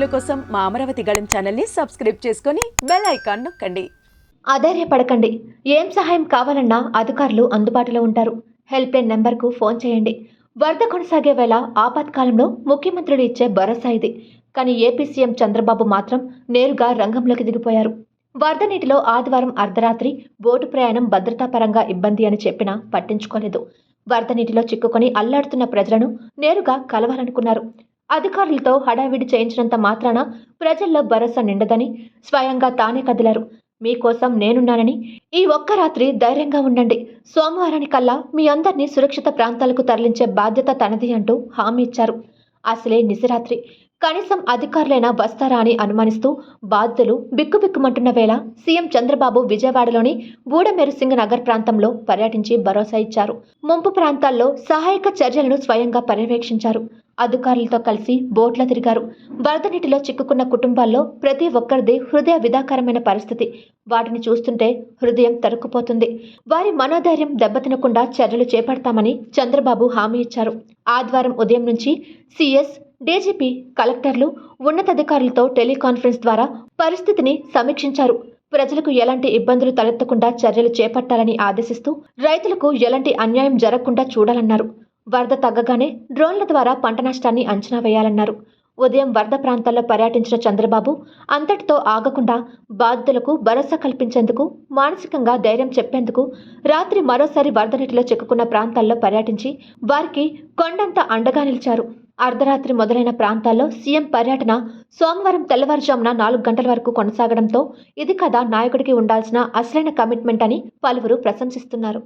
వీడియోల కోసం మా అమరావతి గళం ఛానల్ని సబ్స్క్రైబ్ చేసుకొని బెల్ ఐకాన్ నొక్కండి. అధైర్యపడకండి ఏం సహాయం కావాలన్నా అధికారులు అందుబాటులో ఉంటారు. హెల్ప్ లైన్ నెంబర్కు ఫోన్ చేయండి. వరద కొనసాగే వేళ ఆపత్కాలంలో ముఖ్యమంత్రులు ఇచ్చే భరోసా ఇది. కానీ ఏపీ సీఎం చంద్రబాబు మాత్రం నేరుగా రంగంలోకి దిగిపోయారు. వరద నీటిలో ఆదివారం అర్ధరాత్రి బోటు ప్రయాణం భద్రతాపరంగా ఇబ్బంది అని చెప్పినా పట్టించుకోలేదు. వరద నీటిలో చిక్కుకొని అల్లాడుతున్న ప్రజలను నేరుగా కలవాలనుకున్నారు. అధికారులతో హడావిడి చేయించినంత మాత్రాన ప్రజల్లో భరోసా నిండదని స్వయంగా తానే కదిలారు. మీకోసం నేనున్నానని ఈ ఒక్క రాత్రి ధైర్యంగా ఉండండి. సోమవారానికల్లా మీ అందరినీ సురక్షిత ప్రాంతాలకు తరలించే బాధ్యత తనది అంటూ హామీ ఇచ్చారు. అసలే నిజరాత్రి. కనీసం అధికారులైనా వస్తారా అని అనుమానిస్తూ బాధితులు బిక్కుబిక్కుమంటున్న వేళ సీఎం చంద్రబాబు విజయవాడలోని బూడమెరుసింగ్ నగర్ ప్రాంతంలో పర్యటించి భరోసా ఇచ్చారు. ముంపు ప్రాంతాల్లో సహాయక చర్యలను స్వయంగా పర్యవేక్షించారు. అధికారులతో కలిసి బోట్ల తిరిగారు. వరద నీటిలో చిక్కుకున్న కుటుంబాల్లో ప్రతి ఒక్కరిది హృదయ విధాకరమైన పరిస్థితి. వాటిని చూస్తుంటే హృదయం తరుక్కుపోతుంది. వారి మనోధైర్యం దెబ్బతినకుండా చర్యలు చేపడతామని చంద్రబాబు హామీ ఇచ్చారు. ఆదివారం ఉదయం నుంచి సీఎస్ డీజీపీ కలెక్టర్లు ఉన్నతాధికారులతో టెలికాన్ఫరెన్స్ ద్వారా పరిస్థితిని సమీక్షించారు. ప్రజలకు ఎలాంటి ఇబ్బందులు తలెత్తకుండా చర్యలు చేపట్టాలని ఆదేశిస్తూ రైతులకు ఎలాంటి అన్యాయం జరగకుండా చూడాలన్నారు. వరద తగ్గగానే డ్రోన్ల ద్వారా పంట నష్టాన్ని అంచనా వేయాలన్నారు. ఉదయం వరద ప్రాంతాల్లో పర్యటించిన చంద్రబాబు అంతటితో ఆగకుండా బాధితులకు భరోసా కల్పించేందుకు మానసికంగా ధైర్యం చెప్పేందుకు రాత్రి మరోసారి వరద నీటిలో చిక్కుకున్న ప్రాంతాల్లో పర్యటించి వారికి కొండంత అండగా నిలిచారు. అర్ధరాత్రి మొదలైన ప్రాంతాల్లో సీఎం పర్యటన సోమవారం తెల్లవారుజామున నాలుగు గంటల వరకు కొనసాగడంతో ఇది కదా నాయకుడికి ఉండాల్సిన అసలైన కమిట్మెంట్ అని పలువురు ప్రశంసిస్తున్నారు.